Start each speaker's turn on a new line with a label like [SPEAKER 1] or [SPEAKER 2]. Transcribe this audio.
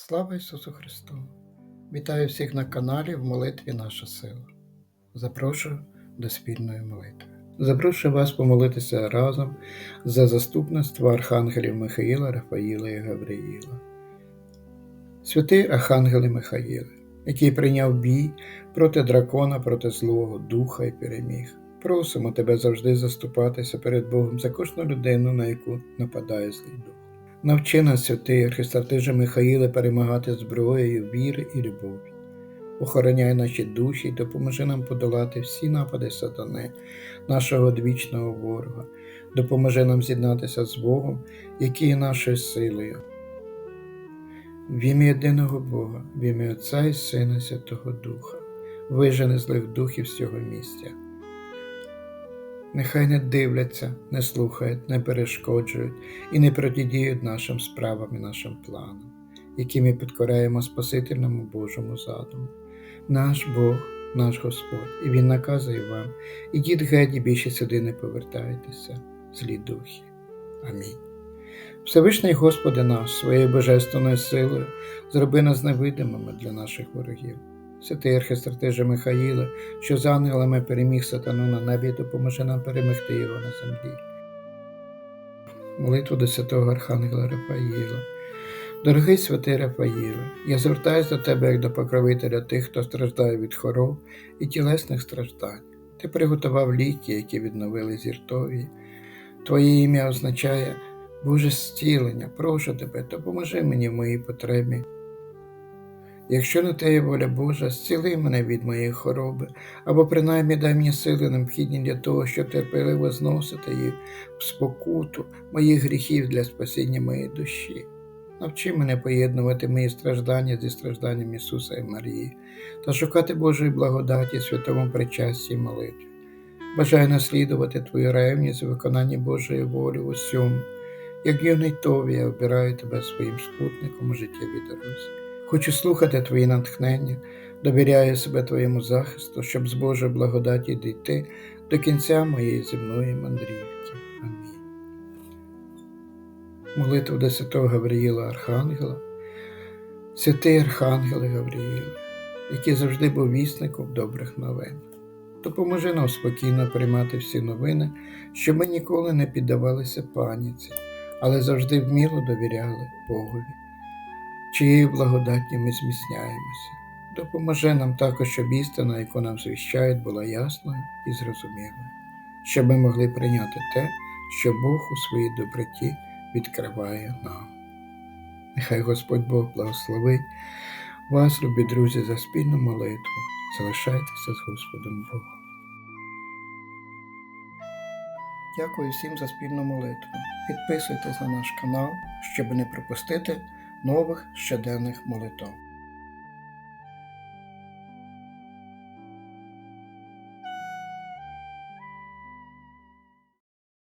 [SPEAKER 1] Слава Ісусу Христу! Вітаю всіх на каналі в молитві Наша сила. Запрошую до спільної молитви. Запрошую вас помолитися разом за заступництво архангелів Михаїла, Рафаїла і Гавриїла. Святий Архангеле Михаїле, який прийняв бій проти дракона, проти злого духа і переміг. Просимо тебе завжди заступатися перед Богом за кожну людину, на яку нападає злий дух. Навчи нас, святий Архистратиже Михаїле, перемагати зброєю віри і любові. Охороняй наші душі і допоможи нам подолати всі напади сатани, нашого одвічного ворога. Допоможи нам з'єднатися з Богом, який є нашою силою. В ім'я єдиного Бога, в ім'я Отця і Сина Святого Духа, вижени злих духів з цього місця. Нехай не дивляться, не слухають, не перешкоджують і не протидіють нашим справам і нашим планам, які ми підкоряємо Спасительному Божому задуму. Наш Бог, наш Господь, і Він наказує вам, ідіть геть і більше сюди не повертайтеся, злі духи. Амінь. Всевишній Господи наш, своєю божественною силою, зроби нас невидимими для наших ворогів. Святий архистратиже Михаїле, що з ангелами переміг сатану на небі, допоможе нам перемогти його на землі. Молитву до святого Архангела Рафаїла. Дорогий святий Рафаїле, я звертаюся до тебе як до покровителя тих, хто страждає від хвороб і тілесних страждань. Ти приготував ліки, які відновили зіртові. Твоє ім'я означає Боже зцілення, прошу тебе, допоможи мені в моїй потребі. Якщо на те воля Божа, зціли мене від моєї хвороби, або принаймні дай мені сили необхідні для того, щоб терпеливо зносити їх в спокуту моїх гріхів для спасіння моєї душі. Навчи мене поєднувати мої страждання зі стражданням Ісуса і Марії та шукати Божої благодаті святому причасті і молитві. Бажаю наслідувати Твою ревність у виконанні Божої волі усьому. Як юний Тові, я обираю тебе своїм спутником у життєвій дорозі. Хочу слухати Твої натхнення, довіряю себе Твоєму захисту, щоб з Божої благодаті дійти до кінця моєї земної мандрівки. Амінь. Молитва до святого Гавриїла Архангела, святий Архангеле Гавриїле, який завжди був вісником добрих новин. Допоможи нам спокійно приймати всі новини, щоб ми ніколи не піддавалися паніці, але завжди вміло довіряли Богові чиєю благодаттю ми зміцняємося. Допоможи нам також, щоб істина, яку нам звіщають, була ясною і зрозумілою, щоб ми могли прийняти те, що Бог у своїй доброті відкриває нам. Нехай Господь Бог благословить вас, любі друзі, за спільну молитву. Залишайтеся з Господом Богом. Дякую всім за спільну молитву. Підписуйтесь на наш канал, щоб не пропустити нових щоденних молитв.